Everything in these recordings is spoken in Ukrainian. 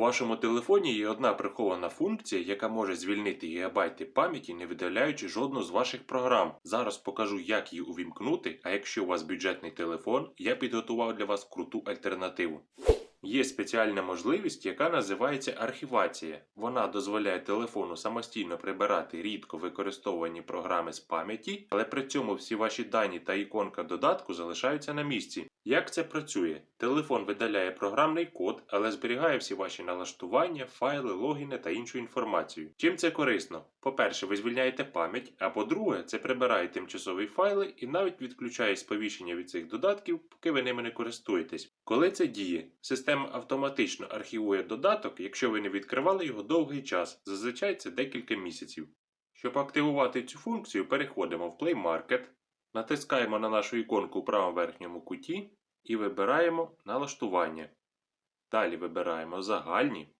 вашому телефоні є одна прихована функція, яка може звільнити гігабайти пам'яті, не видаляючи жодну з ваших програм. Зараз покажу, як її увімкнути, а якщо у вас бюджетний телефон, я підготував для вас круту альтернативу. Є спеціальна можливість, яка називається архівація. Вона дозволяє телефону самостійно прибирати рідко використовувані програми з пам'яті, але при цьому всі ваші дані та іконка додатку залишаються на місці. Як це працює? Телефон видаляє програмний код, але зберігає всі ваші налаштування, файли, логіни та іншу інформацію. Чим це корисно? По-перше, ви звільняєте пам'ять, а по-друге, це прибирає тимчасові файли і навіть відключає сповіщення від цих додатків, поки ви ними не користуєтесь. Коли це діє, система автоматично архівує додаток, якщо ви не відкривали його довгий час, зазвичай це декілька місяців. Щоб активувати цю функцію, переходимо в Play Market, натискаємо на нашу іконку у правому верхньому куті і вибираємо налаштування. Далі вибираємо загальні,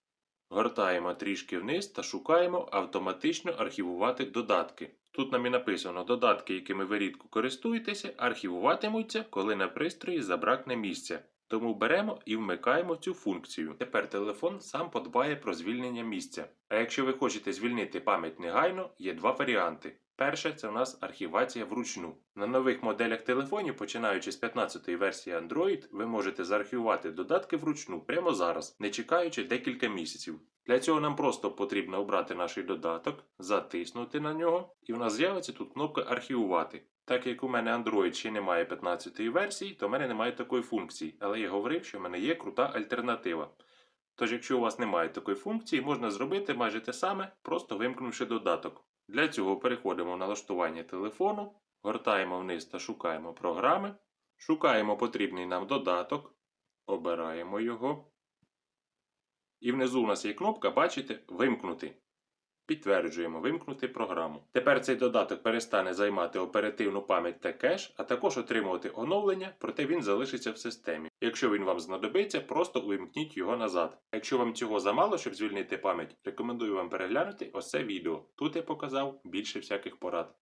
гортаємо трішки вниз та шукаємо автоматично архівувати додатки. Тут нам і написано додатки, якими ви рідко користуєтеся, архівуватимуться, коли на пристрої забракне місця. Тому беремо і вмикаємо цю функцію. Тепер телефон сам подбає про звільнення місця. А якщо ви хочете звільнити пам'ять негайно, є два варіанти. Перше це у нас архівація вручну. На нових моделях телефонів, починаючи з 15-ї версії Android, ви можете заархівувати додатки вручну прямо зараз, не чекаючи декілька місяців. Для цього нам просто потрібно обрати наш додаток, затиснути на нього, і в нас з'явиться тут кнопка архівувати. Так як у мене Android ще немає 15-ї версії, то в мене немає такої функції, але я говорив, що в мене є крута альтернатива. Тож, якщо у вас немає такої функції, можна зробити майже те саме, просто вимкнувши додаток. Для цього переходимо в налаштування телефону, гортаємо вниз та шукаємо програми, шукаємо потрібний нам додаток, обираємо його. І внизу у нас є кнопка, бачите, вимкнути. Підтверджуємо вимкнути програму. Тепер цей додаток перестане займати оперативну пам'ять та кеш, а також отримувати оновлення, проте він залишиться в системі. Якщо він вам знадобиться, просто увімкніть його назад. Якщо вам цього замало, щоб звільнити пам'ять, рекомендую вам переглянути ось це відео. Тут я показав більше всяких порад.